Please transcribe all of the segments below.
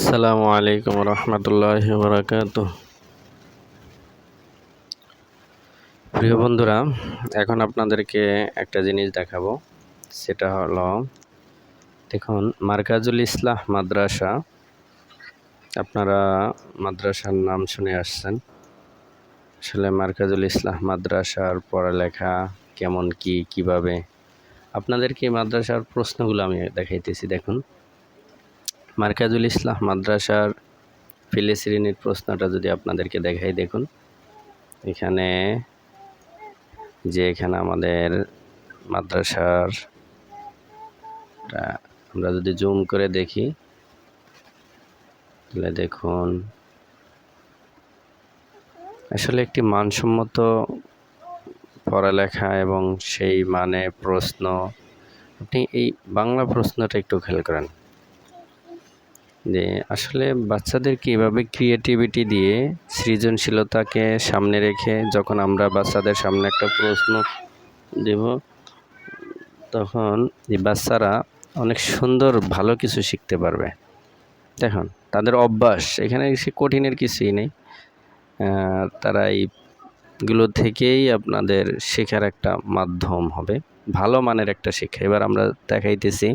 আসসালামু আলাইকুম রহমতুল্লাহ বরাকাত প্রিয় বন্ধুরা, এখন আপনাদেরকে একটা জিনিস দেখাবো। সেটা হলো, দেখুন, মার্কাজুল ইসলাহ মাদ্রাসা। আপনারা মাদ্রাসার নাম শুনে আসছেন। আসলে মার্কাজুল ইসলাহ মাদ্রাসার পড়ালেখা কেমন, কি, কীভাবে? আপনাদেরকে মাদ্রাসার প্রশ্নগুলো আমি দেখাইতেছি, দেখুন। মার্কাজুল ইসলাম মাদ্রাসার ফিলে শ্রেণির প্রশ্নটা যদি আপনাদেরকে দেখাই দেখুন। এখানে যে এখানে আমাদের মাদ্রাসার আমরা যদি জুম করে দেখি, তাহলে দেখুন, আসলে একটি মানসম্মত পড়ালেখা এবং সেই মানে প্রশ্ন, আপনি এই বাংলা প্রশ্নটা একটু খেয়াল করেন। যে আসলে বাচ্চাদেরকে এভাবে ক্রিয়েটিভিটি দিয়ে সৃজনশীলতাকে সামনে রেখে যখন আমরা বাচ্চাদের সামনে একটা প্রশ্ন দেব, তখন এই বাচ্চারা অনেক সুন্দর ভালো কিছু শিখতে পারবে। দেখুন, তাদের অভ্যাস, এখানে সে কঠিনের কিছুই নেই। তারা এইগুলো থেকেই আপনাদের শেখার একটা মাধ্যম হবে। ভালো মানের একটা শিক্ষা। এবার আমরা দেখাইতেছি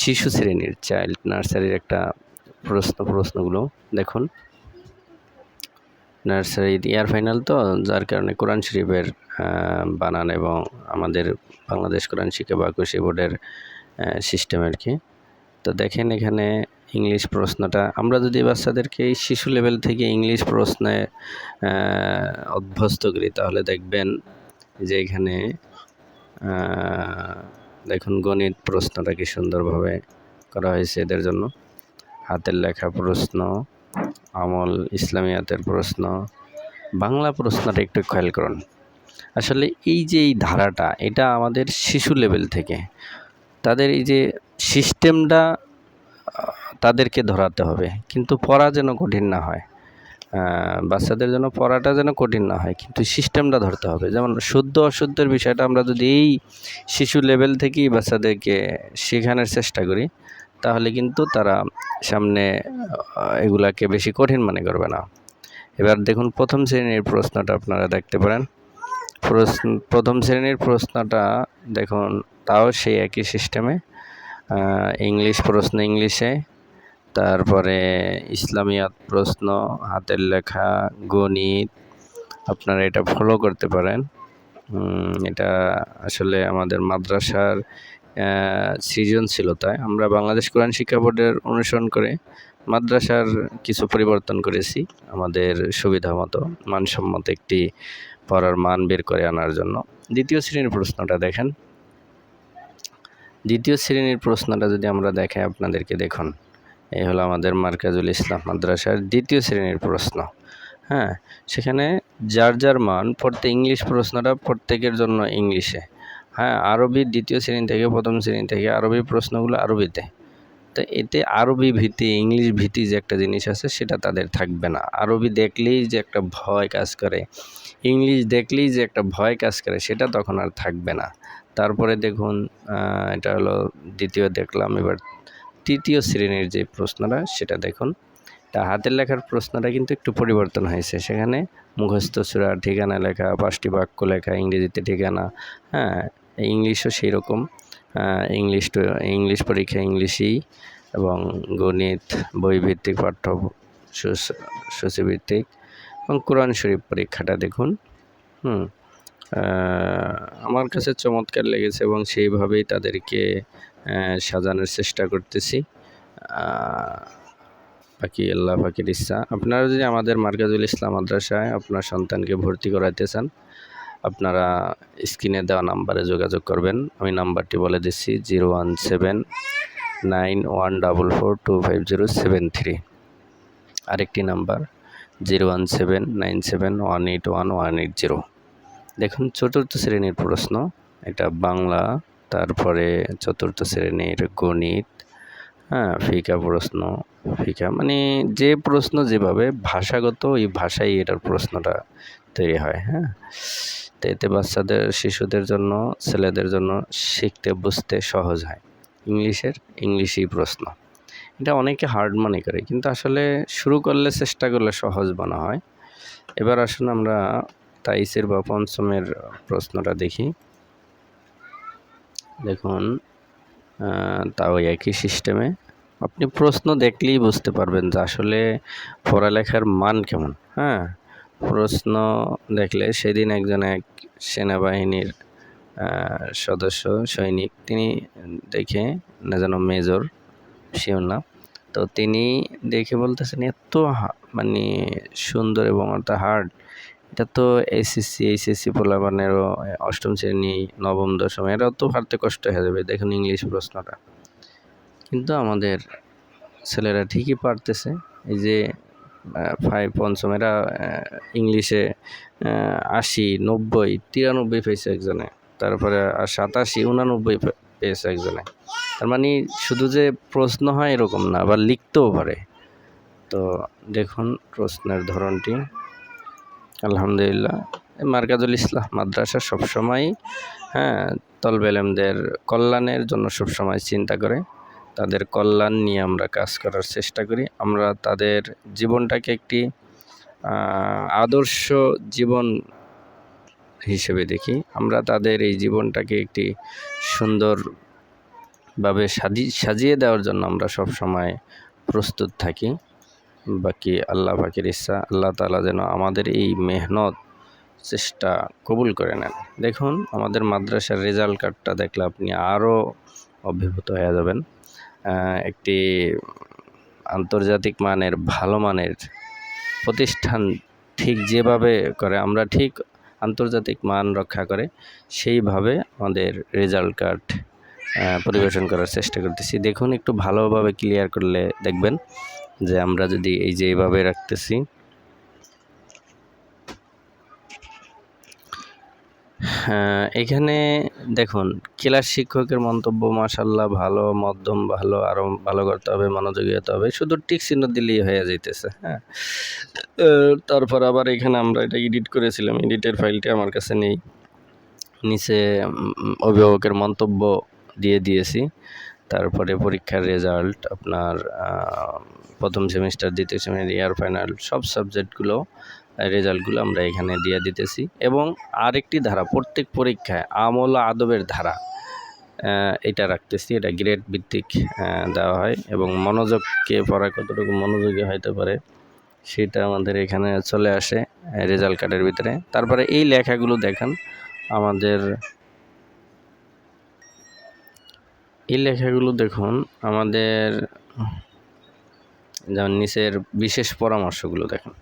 শিশু শ্রেণির চাইল্ড নার্সারির একটা প্রশ্ন, প্রশ্নগুলো। দেখুন। নার্সারি ইয়ার ফাইনাল তো, যার কারণে কোরআন শরীফের বানান এবং আমাদের বাংলাদেশ কোরআন শিক্ষা বা কৃষি বোর্ডের সিস্টেম আর কি। তো দেখেন এখানে ইংলিশ প্রশ্নটা। আমরা যদি বাচ্চাদেরকে এই শিশু লেভেল থেকে ইংলিশ প্রশ্নে অভ্যস্ত করি, তাহলে দেখবেন যে এখানে দেখুন গণিত প্রশ্নটা কি সুন্দরভাবে করা হয়েছে এদের জন্য? হাতের লেখা প্রশ্ন, আমল ইসলামিয়াতের প্রশ্ন, বাংলা প্রশ্নটা একটু খেয়াল করুন। আসলে এই যে এই ধারাটা, এটা আমাদের শিশু লেভেল থেকে। তাদের এই যে সিস্টেমটা তাদেরকে ধরাতে হবে। কিন্তু পড়া যেন কঠিন না হয়। বাচ্চাদের জন্য পড়াটা যেন কঠিন না হয়, কিন্তু সিস্টেমটা ধরতে হবে। যেমন শুদ্ধ অশুদ্ধের বিষয়টা আমরা যদি এই শিশু লেভেল থেকেই বাচ্চাদেরকে শেখানোর চেষ্টা করি, তাহলে কিন্তু তারা সামনে এগুলাকে বেশি কঠিন মনে করবে না। এবার দেখুন প্রথম শ্রেণির প্রশ্নটা আপনারা দেখতে পারেন। প্রশ্ন, প্রথম শ্রেণির প্রশ্নটা দেখুন, তাও সেই একই সিস্টেমে ইংলিশ প্রশ্ন ইংলিশে তারপরে ইসলামিয়াত প্রশ্ন, হাতের লেখা, গণিত, আপনারা এটা ফলো করতে পারেন। এটা আসলে আমাদের মাদ্রাসার সৃজনশীলতায়। আমরা বাংলাদেশ কোরআন শিক্ষা বোর্ডের অনুসরণ করে মাদ্রাসার কিছু পরিবর্তন করেছি আমাদের সুবিধা মতো মানসম্মত একটি পড়ার মান বের করে আনার জন্য। দ্বিতীয় শ্রেণির প্রশ্নটা দেখেন। দ্বিতীয় শ্রেণির প্রশ্নটা যদি আমরা দেখাই আপনাদেরকে দেখুন। এই হলো আমাদের মার্কাজুল ইসলাম মাদ্রাসার দ্বিতীয় শ্রেণির প্রশ্ন। হ্যাঁ সেখানে যার যার মান পড়তে ইংলিশ প্রশ্নটা প্রত্যেকের জন্য ইংলিশে। হ্যাঁ আরবি দ্বিতীয় শ্রেণি থেকে প্রথম শ্রেণি থেকে আরবি প্রশ্নগুলো আরবিতে। তো এতে আরবি ভীতি, ইংলিশ ভীতি যে একটা জিনিস আছে সেটা তাদের থাকবে না। আরবি দেখলেই যে একটা ভয় কাজ করে, ইংলিশ দেখলেই যে একটা ভয় কাজ করে সেটা তখন আর থাকবে না। তারপরে দেখুন এটা হলো দ্বিতীয় দেখলাম, এবার তৃতীয় শ্রেণির যে প্রশ্নটা, সেটা দেখুন। তা হাতের লেখার প্রশ্নটা কিন্তু একটু পরিবর্তন হয়েছে। সেখানে মুখস্থ সুরা ঠিকানা লেখা, পাঁচটি বাক্য লেখা, ইংরেজিতে ঠিকানা হ্যাঁ ইংলিশও সেই রকম ইংলিশ টু, ইংলিশ পরীক্ষা ইংলিশই এবং গণিত, বইভিত্তিক পাঠ্য সূচিভিত্তিক এবং কোরআন শরীফ পরীক্ষাটা দেখুন। হুম আমার কাছে চমৎকার লেগেছে এবং সেইভাবেই তাদেরকে সাজানোর চেষ্টা করতেছি। বাকি আল্লাহ পাখির ইচ্ছা। আপনারা যদি আমাদের মার্কাজুল ইসলাম মাদ্রাসায় আপনার সন্তানকে ভর্তি করাইতে চান, আপনারা স্ক্রিনে দেওয়া নাম্বারে যোগাযোগ করবেন। আমি নাম্বারটি বলে দিচ্ছি, zero one seven nine one double four two five zero seven three. আরেকটি number, zero one seven nine seven one eight one one eight zero. দেখুন, চতুর্থ শ্রেণির প্রশ্ন, এটা বাংলা তারপরে চতুর্থ শ্রেণির গণিত হ্যাঁ ফিকা প্রশ্ন, ফিকা মানে যে প্রশ্ন যেভাবে ভাষাগত ওই ভাষাই এটার প্রশ্নটা তৈরি হয় হ্যাঁ। তো এতে বাচ্চাদের, শিশুদের জন্য, ছেলেদের জন্য শিখতে, বুঝতে সহজ হয়। ইংলিশের ইংলিশই প্রশ্ন। এটা অনেকে হার্ড মনে করে, কিন্তু আসলে শুরু করলে চেষ্টা করলে সহজ মনে হয়। এবার আসুন আমরা তাইসের বা পঞ্চমের প্রশ্নটা দেখি। দেখুন তাও একই সিস্টেমে আপনি প্রশ্ন দেখলেই বুঝতে পারবেন যে আসলে পড়ালেখার মান কেমন হ্যাঁ? প্রশ্ন দেখলে সেদিন একজন এক সেনাবাহিনীর সদস্য, সৈনিক, তিনি দেখে, না যেন মেজর শিওর না, তো তিনি দেখে বলতেছেন, এত মানে সুন্দর এবং এত হার্ড এটা তো এসএসসি এইচএসসি পোলাবানেরও অষ্টম শ্রেণি, নবম, দশম এরাও তো পারতে কষ্ট হয়ে যাবে, দেখুন ইংলিশ প্রশ্নটা। কিন্তু আমাদের ছেলেরা ঠিকই পারতেছে, এই যে ফাইভ পঞ্চম, এরা ইংলিশে আশি, নব্বই, তিরানব্বই পেয়েছে একজনে, তারপরে আর সাতাশি, উনানব্বই পেয়েছে একজনে। তার মানে শুধু যে প্রশ্ন হয় এরকম না, আবার লিখতেও পারে। তো দেখুন প্রশ্নের ধরনটি। আলহামদুলিল্লাহ। মার্কাজুল ইসলাম, মাদ্রাসা সবসময় হ্যাঁ তলবেলেমদের কল্যাণের জন্য সবসময় চিন্তা করে। তাদের কল্যাণ নিয়ে আমরা কাজ করার চেষ্টা করি। আমরা তাদের জীবনটাকে একটি আদর্শ জীবন হিসেবে দেখি। আমরা তাদের এই জীবনটাকে একটি সুন্দরভাবে সাজি, সাজিয়ে দেওয়ার জন্য আমরা সব সময় প্রস্তুত থাকি। বাকি আল্লাহ পাকের ইচ্ছা, আল্লাহ তাআলা যেন আমাদের এই মেহনত, চেষ্টা কবুল করে নেন। দেখুন, আমাদের মাদ্রাসার রেজাল্ট কার্ডটা দেখলে আপনি আরও অভিভূত হয়ে যাবেন। একটি আন্তর্জাতিক মানের, ভালো মানের প্রতিষ্ঠান ঠিক যেভাবে করে, আমরা ঠিক আন্তর্জাতিক মান রক্ষা করে, সেইভাবে আমাদের রেজাল্ট কার্ড পরিবেশন করার চেষ্টা করতেছি। দেখুন, একটু ভালোভাবে ক্লিয়ার করলে দেখবেন যে আমরা যদি এই যে এইভাবে রাখতেছি। হ্যাঁ, এখানে দেখুন ক্লাস শিক্ষকের মন্তব্য মাসাল্লাহ ভালো মধ্যম ভালো আরও ভালো করতে হবে মনোযোগী হতে হবে। শুধু টিক চিহ্ন দিলেই হয়ে যাইতেছে হ্যাঁ। তারপর আবার এখানে আমরা এটা এডিট করেছিলাম এডিটের ফাইলটি আমার কাছে নেই। নিচে অভিভাবকের মন্তব্য দিয়ে দিয়েছি। তারপরে পরীক্ষার রেজাল্ট আপনার প্রথম সেমিস্টার দ্বিতীয় সেমিস্টার ইয়ার ফাইনাল সব সাবজেক্টগুলো রেজাল্টগুলো আমরা এখানে দিয়ে দিতেছি। এবং আরেকটি ধারা, প্রত্যেক পরীক্ষায় আমল আদবের ধারা এটা রাখতেছি। এটা গ্রেড ভিত্তিক দেওয়া হয় এবং মনোযোগকে পড়া কতটুকু মনোযোগী হতে পারে সেটা আমাদের এখানে চলে আসে রেজাল্ট কার্ডের ভিতরে। তারপরে এই লেখাগুলো দেখেন, আমাদের এই লেখাগুলো দেখুন আমাদের যেমন নিচের বিশেষ পরামর্শগুলো দেখুন।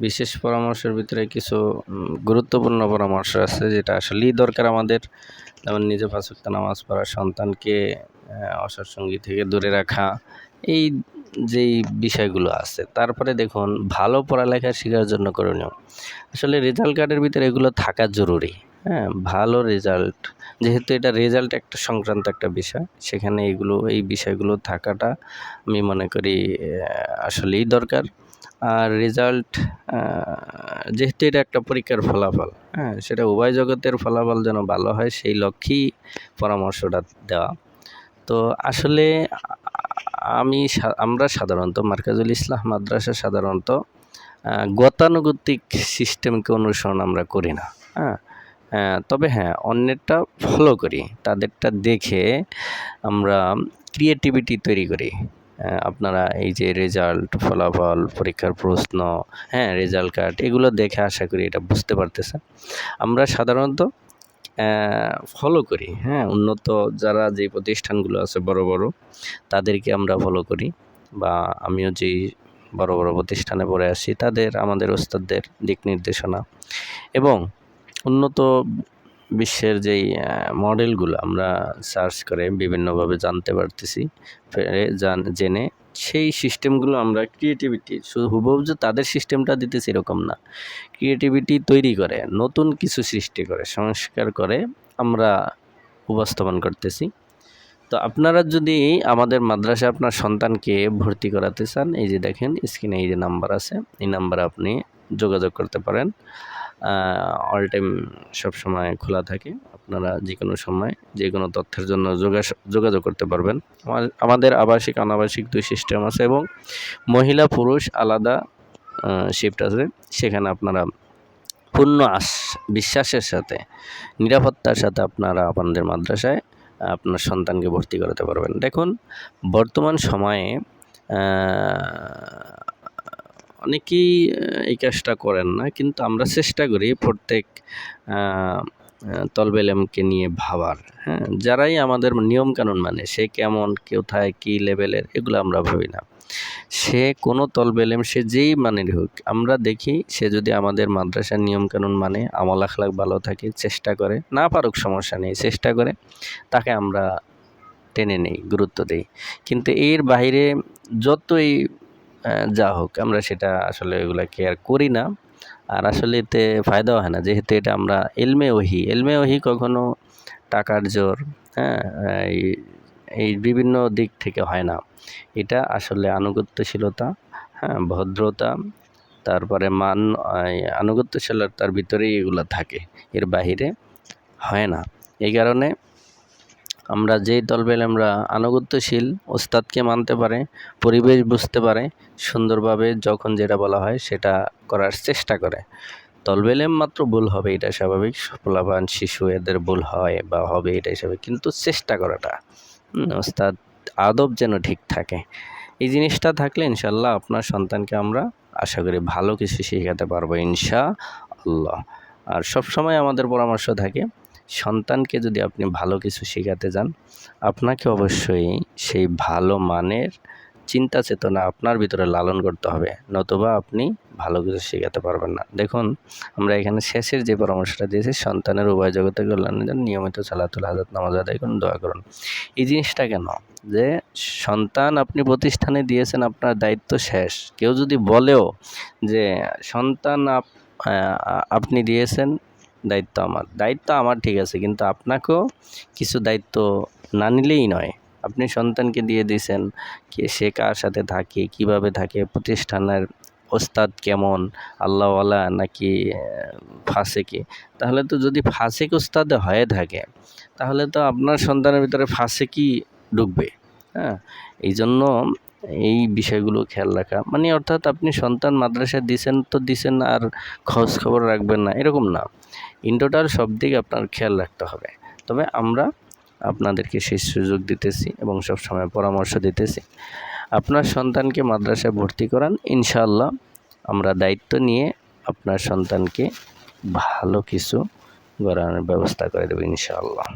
বিশেষ পরামর্শের ভিতরে কিছু গুরুত্বপূর্ণ পরামর্শ আছে যেটা আসলেই দরকার আমাদের। যেমন নিজে পাঁচক্ত নামাজ পড়া সন্তানকে আহ, অসৎসঙ্গী থেকে দূরে রাখা এই যেই বিষয়গুলো আছে। তারপরে দেখুন ভালো পড়ালেখা শেখার জন্য করণীয়। আসলে রেজাল্ট কার্ডের ভিতরে এগুলো থাকা জরুরি। হ্যাঁ ভালো রেজাল্ট যেহেতু এটা রেজাল্ট একটা সংক্রান্ত একটা বিষয়, সেখানে এগুলো এই বিষয়গুলো থাকাটা আমি মনে করি আসলেই দরকার। আর রেজাল্ট যেহেতু এটা একটা পরীক্ষার ফলাফল হ্যাঁ সেটা উভয় জগতের ফলাফল যেন ভালো হয়, সেই লক্ষ্যেই পরামর্শটা দেওয়া। তো আসলে আমি আমরা সাধারণত মার্কাজুল ইসলাম মাদ্রাসা সাধারণত গতানুগতিক সিস্টেমকে অনুসরণ আমরা করি না হ্যাঁ। তবে হ্যাঁ অন্যেরটা ফলো করি। তাদেরটা দেখে আমরা ক্রিয়েটিভিটি তৈরি করি। আপনারা এই যে রেজাল্ট ফলাফল, পরীক্ষার প্রশ্ন হ্যাঁ রেজাল্ট কার্ড এগুলো দেখে আশা করি এটা বুঝতে পারতেছেন আমরা সাধারণত ফলো করি। হ্যাঁ উন্নত যারা যে প্রতিষ্ঠানগুলো আছে বড় বড়, তাদেরকে আমরা ফলো করি। বা আমিও যেই বড় বড় প্রতিষ্ঠানে পড়ে আসি, তাদের, আমাদের ওস্তাদদের দিক নির্দেশনা। এবং উন্নত বিশ্বের যেই মডেলগুলো আমরা সার্চ করে বিভিন্নভাবে জানতে পারতেছি পেরে জান, জেনে সেই সিস্টেমগুলো আমরা ক্রিয়েটিভিটি, শুধু হুবহু যে তাদের সিস্টেমটা দিতেছি এরকম না। ক্রিয়েটিভিটি তৈরি করে, নতুন কিছু সৃষ্টি করে, সংস্কার করে আমরা উপস্থাপন করতেছি। তো আপনারা যদি আমাদের মাদ্রাসা আপনার সন্তানকে ভর্তি করাতে চান, এই যে দেখেন স্ক্রিনে এই যে নাম্বার আছে, এই নাম্বারে আপনি যোগাযোগ করতে পারেন। অল টাইম সবসময় খোলা থাকে। আপনারা যে কোনো সময় যে কোনো তথ্যের জন্য যোগাযোগ করতে পারবেন। আমাদের আবাসিক, অনাবাসিক দুই সিস্টেম আছে এবং মহিলা, পুরুষ আলাদা শিফট আছে। সেখানে আপনারা পূর্ণ আস, বিশ্বাসের সাথে, নিরাপত্তার সাথে আপনারা আপনাদের মাদ্রাসায় আপনার সন্তানকে ভর্তি করাতে পারবেন। দেখুন, বর্তমান সময়ে অনেকেই এই কাজটা করেন না, কিন্তু আমরা চেষ্টা করি প্রত্যেক তলবেলেমকে নিয়ে ভাবার হ্যাঁ? যারাই আমাদের নিয়মকানুন মানে সে কেমন, কোথায়, কী লেভেলের, এগুলো আমরা ভাবি না। সে কোনো তলবেলেম, সে যেই মানের হোক, আমরা দেখি সে যদি আমাদের মাদ্রাসার নিয়মকানুন মানে আমল আখলাক ভালো থাকে, চেষ্টা করে, না পারুক সমস্যা নেই, চেষ্টা করে, তাকে আমরা টেনে নেই, গুরুত্ব দেই। কিন্তু এর বাইরে যতই যা হোক, আমরা সেটা আসলে এগুলা কেয়ার করি না। আর আসলে এতে ফায়দাও হয় না, যেহেতু এটা আমরা এলমে ওহি এলমে ওহি কখনো টাকার জোর হ্যাঁ এই এই বিভিন্ন দিক থেকে হয় না। এটা আসলে আনুগত্যশীলতা হ্যাঁ ভদ্রতা, তারপরে মান আনুগত্যশীলতার ভিতরেই এগুলো থাকে। এর বাইরে হয় না। এই কারণে আমরা যেই দলবেল আমরা আনুগত্যশীল ওস্তাদকে মানতে পারে, পরিবেশ বুঝতে পারে, সুন্দরভাবে যখন যেটা বলা হয় সেটা করার চেষ্টা করে। তলবেলেম মাত্র ভুল হবে, এটা স্বাভাবিক। পোলাপান শিশু এদের ভুল হয় বা হবে এটা হিসাবে কিন্তু চেষ্টা করাটা ওস্তাদ আদব যেন ঠিক থাকে। এই জিনিসটা থাকলে ইনশাল্লাহ আপনার সন্তানকে আমরা আশা করি ভালো কিছু শেখাতে পারব ইনশা আল্লাহ আর সব সময় আমাদের পরামর্শ থাকে সন্তানকে যদি আপনি ভালো কিছু শেখাতে যান, আপনাকে অবশ্যই সেই ভালো মানের চিন্তা চেতনা আপনার ভিতরে লালন করতে হবে, নতুবা আপনি ভালো কিছু শেখাতে পারবেন না। দেখুন, আমরা এখানে শেষের যে পরামর্শটা দিয়েছি, সন্তানের উভয় জগতে কল্যাণের জন্য নিয়মিত চালাতুল হাজাত, নামাজ আদায় করুন, দোয়া করুন। এই জিনিসটা কেন? যে সন্তান আপনি প্রতিষ্ঠানে দিয়েছেন, আপনার দায়িত্ব শেষ। কেউ যদি বলেও যে সন্তান আপ- আপনি দিয়েছেন দায়িত্ব আমার। দায়িত্ব আমার ঠিক আছে, কিন্তু আপনাকেও কিছু দায়িত্ব না নিলেই নয়। আপনি সন্তানকে দিয়ে দিয়েছেন কে সে কার সাথে থাকে, কীভাবে থাকে, প্রতিষ্ঠানের ওস্তাদ কেমন, আল্লাহওয়ালা নাকি ফাঁসেকি? তাহলে তো যদি ফাঁসেক ওস্তাদে হয়ে থাকে, তাহলে তো আপনার সন্তানের ভিতরে ফাঁসেকি ঢুকবে হ্যাঁ? এই জন্য এই বিষয়গুলো খেয়াল রাখা। মানে অর্থাৎ আপনি সন্তান মাদ্রাসায় দিছেন তো দিছেন আর খোঁজ খবর রাখবেন না, এরকম না। ইন টোটাল সব দিকে আপনার খেয়াল রাখতে হবে। তবে আমরা আপনাদেরকে সেই সুযোগ দিতেছি এবং সবসময় পরামর্শ দিতেছি। আপনার সন্তানকে মাদ্রাসায় ভর্তি করান ইনশাল্লাহ আমরা দায়িত্ব নিয়ে আপনার সন্তানকে ভালো কিছু গড়ানোর ব্যবস্থা করে দেবো, ইনশাআল্লাহ।